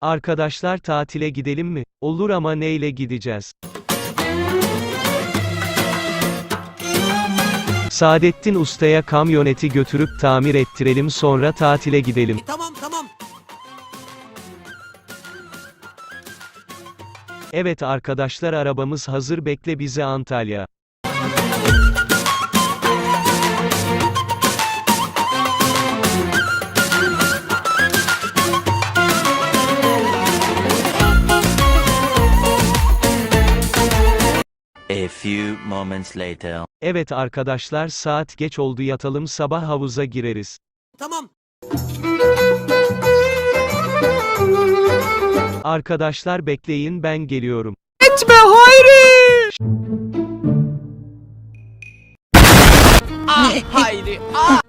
Arkadaşlar tatile gidelim mi? Olur ama neyle gideceğiz? Saadettin Usta'ya kamyoneti götürüp tamir ettirelim sonra tatile gidelim. E, tamam tamam. Evet arkadaşlar arabamız hazır bekle bizi Antalya. A few moments later. Evet arkadaşlar saat geç oldu yatalım sabah havuza gireriz. Tamam. Arkadaşlar bekleyin ben geliyorum. Etme Hayri! Ah Hayri. Ah.